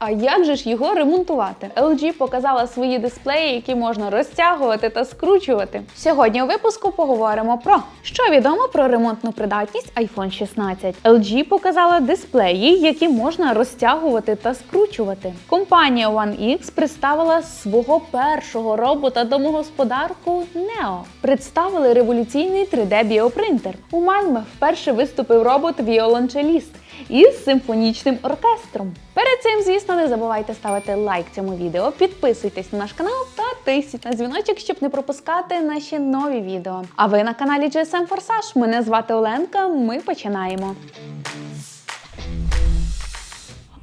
А як же ж його ремонтувати? LG показала свої дисплеї, які можна розтягувати та скручувати. Сьогодні у випуску поговоримо про що відомо про ремонтну придатність iPhone 16. LG показала дисплеї, які можна розтягувати та скручувати. Компанія One X представила свого першого робота домогосподарку Neo. Представили революційний 3D біопринтер. У Мальме вперше виступив робот віолончеліст із симфонічним оркестром. Перед цим, звісно, не забувайте ставити лайк цьому відео, підписуйтесь на наш канал та тисніть на дзвіночок, щоб не пропускати наші нові відео. А ви на каналі GSM Forsage. Мене звати Оленка. Ми починаємо.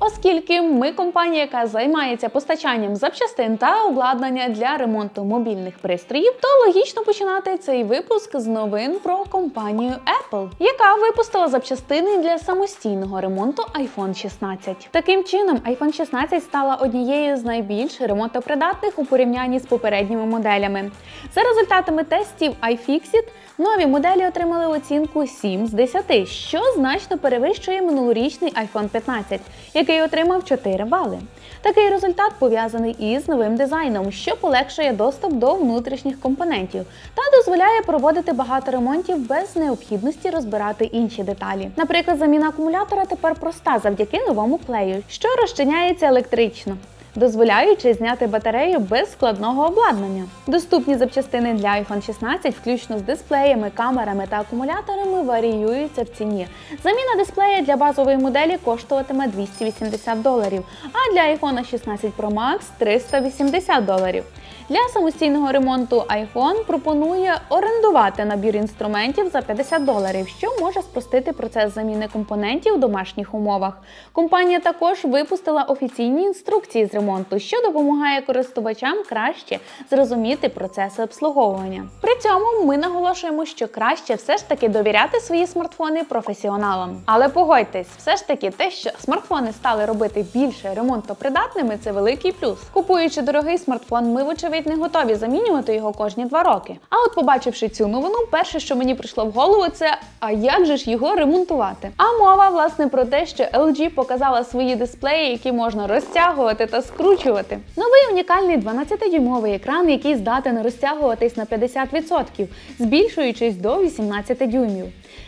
Оскільки ми компанія, яка займається постачанням запчастин та обладнання для ремонту мобільних пристроїв, то логічно починати цей випуск з новин про компанію Apple, яка випустила запчастини для самостійного ремонту iPhone 16. Таким чином, iPhone 16 стала однією з найбільш ремонтопридатних у порівнянні з попередніми моделями. За результатами тестів iFixit, нові моделі отримали оцінку 7 з 10, що значно перевищує минулорічний iPhone 15, який отримав 4 бали. Такий результат пов'язаний із новим дизайном, що полегшує доступ до внутрішніх компонентів та дозволяє проводити багато ремонтів без необхідності розбирати інші деталі. Наприклад, заміна акумулятора тепер проста завдяки новому клею, що розчиняється електрично дозволяючи зняти батарею без складного обладнання. Доступні запчастини для iPhone 16, включно з дисплеями, камерами та акумуляторами, варіюються в ціні. Заміна дисплея для базової моделі коштуватиме 280 доларів, а для iPhone 16 Pro Max 380 доларів. Для самостійного ремонту iPhone пропонує орендувати набір інструментів за 50 доларів, що може спростити процес заміни компонентів в домашніх умовах. Компанія також випустила офіційні інструкції з ремонту, що допомагає користувачам краще зрозуміти процеси обслуговування. При цьому ми наголошуємо, що краще все ж таки довіряти свої смартфони професіоналам. Але погодьтесь, все ж таки те, що смартфони стали робити більше ремонтопридатними, це великий плюс. Купуючи дорогий смартфон, ми вочевидь не готові замінювати його кожні два роки. А от побачивши цю новину, перше, що мені прийшло в голову, це а як же ж його ремонтувати? А мова власне про те, що LG показала свої дисплеї, які можна розтягувати та скручувати. Новий унікальний 12-дюймовий екран, який здатен розтягуватись на 50%, збільшуючись до 18 дюймів.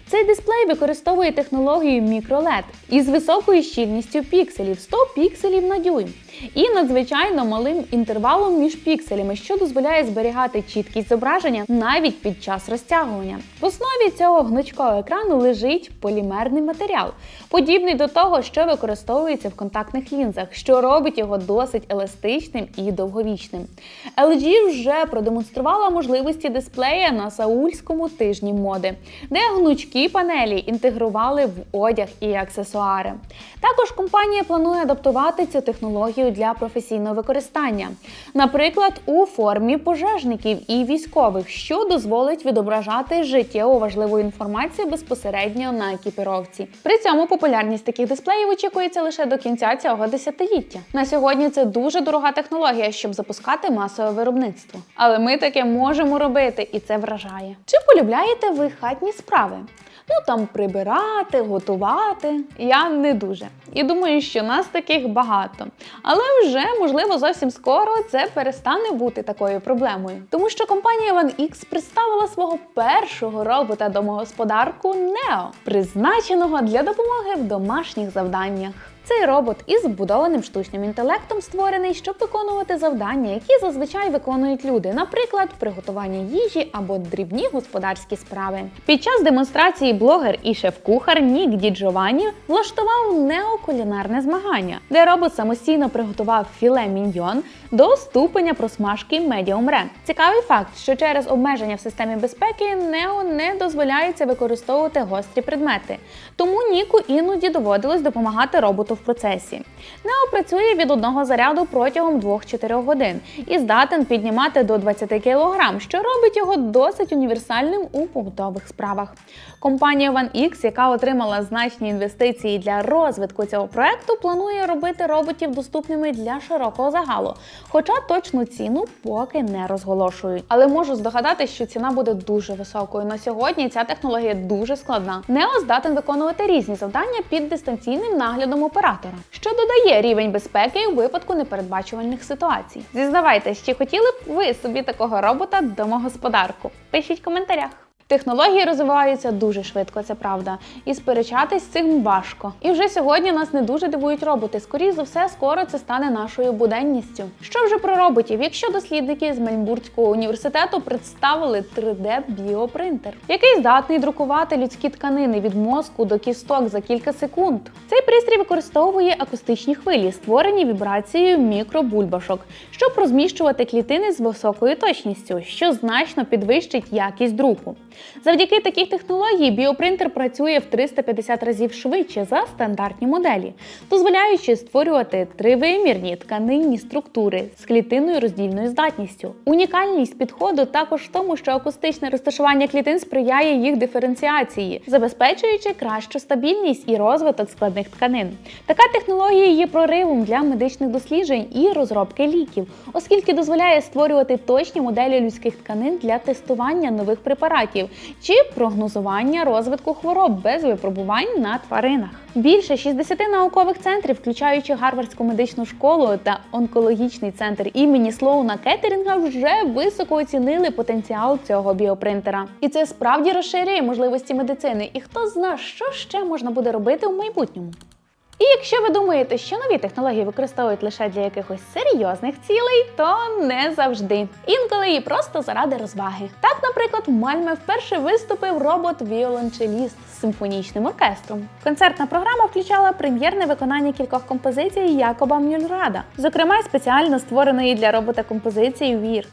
Цей дисплей використовує технологію мікролед із високою щільністю пікселів 100 пікселів на дюйм і надзвичайно малим інтервалом між пікселями, що дозволяє зберігати чіткість зображення навіть під час розтягування. В основі цього гнучкого екрану лежить полімерний матеріал, подібний до того, що використовується в контактних лінзах, що робить його досить еластичним і довговічним. LG вже продемонструвала можливості дисплея на Саульському тижні моди, де гнучкі панелі інтегрували в одяг і аксесуари. Також компанія планує адаптувати цю технологію для професійного використання, наприклад, у формі пожежників і військових, що дозволить відображати життєво важливу інформацію безпосередньо на екіпіровці. При цьому популярність таких дисплеїв очікується лише до кінця цього десятиліття. На сьогодні це дуже дорога технологія, щоб запускати масове виробництво. Але ми таке можемо робити, і це вражає. Чи полюбляєте ви хатні справи? Ну там прибирати, готувати. Я не дуже. І думаю, що нас таких багато. Але вже, можливо, зовсім скоро це перестане бути такою проблемою. Тому що компанія OneX представила свого першого робота домогосподарку Neo, призначеного для допомоги в домашніх завданнях. Цей робот із вбудованим штучним інтелектом створений, щоб виконувати завдання, які зазвичай виконують люди, наприклад, приготування їжі або дрібні господарські справи. Під час демонстрації блогер і шеф-кухар Нік Ді Джованні влаштував неокулінарне змагання, де робот самостійно приготував філе міньйон до ступеня просмажки Medium Rare. Цікавий факт, що через обмеження в системі безпеки Нео не дозволяється використовувати гострі предмети, тому Ніку іноді доводилось допомагати роботу процесі. Нео працює від одного заряду протягом 2-4 годин і здатен піднімати до 20 кг, що робить його досить універсальним у побутових справах. Компанія OneX, яка отримала значні інвестиції для розвитку цього проекту, планує робити роботів доступними для широкого загалу, хоча точну ціну поки не розголошують. Але можу здогадатися, що ціна буде дуже високою. На сьогодні ця технологія дуже складна. Нео здатен виконувати різні завдання під дистанційним наглядом оператора оператора, що додає рівень безпеки у випадку непередбачувальних ситуацій. Зізнавайтесь, чи хотіли б ви собі такого робота домогосподарку? Пишіть в коментарях. Технології розвиваються дуже швидко, це правда, і сперечатись з цим важко. І вже сьогодні нас не дуже дивують роботи. Скоріше за все, скоро це стане нашою буденністю. Що вже про роботів? Якщо дослідники з Мельбурнського університету представили 3D-біопринтер, який здатний друкувати людські тканини від мозку до кісток за кілька секунд. Цей пристрій використовує акустичні хвилі, створені вібрацією мікробульбашок, щоб розміщувати клітини з високою точністю, що значно підвищить якість друку. Завдяки такій технології біопринтер працює в 350 разів швидше за стандартні моделі, дозволяючи створювати тривимірні тканинні структури з клітинною роздільною здатністю. Унікальність підходу також в тому, що акустичне розташування клітин сприяє їх диференціації, забезпечуючи кращу стабільність і розвиток складних тканин. Така технологія є проривом для медичних досліджень і розробки ліків, оскільки дозволяє створювати точні моделі людських тканин для тестування нових препаратів чи прогнозування розвитку хвороб без випробувань на тваринах. Більше 60 наукових центрів, включаючи Гарвардську медичну школу та онкологічний центр імені Слоуна Кеттерінга, вже високо оцінили потенціал цього біопринтера. І це справді розширює можливості медицини. І хто зна, що ще можна буде робити в майбутньому. І якщо ви думаєте, що нові технології використовують лише для якихось серйозних цілей, то не завжди. Інколи і просто заради розваги. Так, наприклад, в Мальме вперше виступив робот-віолончеліст з симфонічним оркестром. Концертна програма включала прем'єрне виконання кількох композицій Якоба Мюльрада, зокрема спеціально створеної для робота композиції Вір.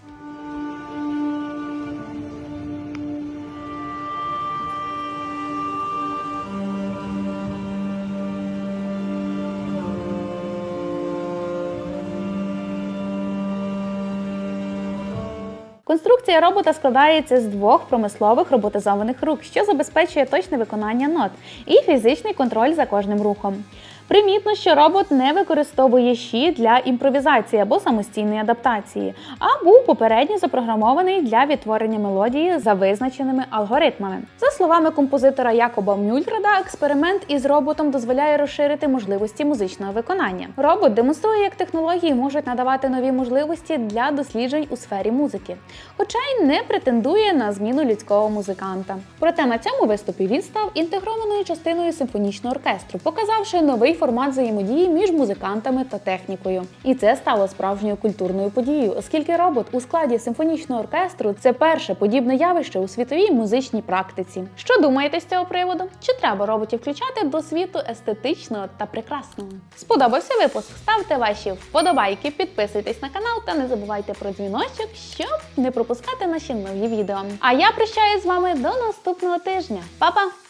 Конструкція робота складається з двох промислових роботизованих рук, що забезпечує точне виконання нот і фізичний контроль за кожним рухом. Примітно, що робот не використовує щі для імпровізації або самостійної адаптації, а був попередньо запрограмований для відтворення мелодії за визначеними алгоритмами. За словами композитора Якоба Мюльрада, експеримент із роботом дозволяє розширити можливості музичного виконання. Робот демонструє, як технології можуть надавати нові можливості для досліджень у сфері музики, хоча й не претендує на зміну людського музиканта. Проте на цьому виступі він став інтегрованою частиною симфонічного оркестру, показавши новий формат взаємодії між музикантами та технікою. І це стало справжньою культурною подією, оскільки робот у складі симфонічного оркестру це перше подібне явище у світовій музичній практиці. Що думаєте з цього приводу? Чи треба роботів включати до світу естетичного та прекрасного? Сподобався випуск? Ставте ваші вподобайки, підписуйтесь на канал та не забувайте про дзвіночок, щоб не пропускати наші нові відео. А я прощаюсь з вами до наступного тижня. Па-па!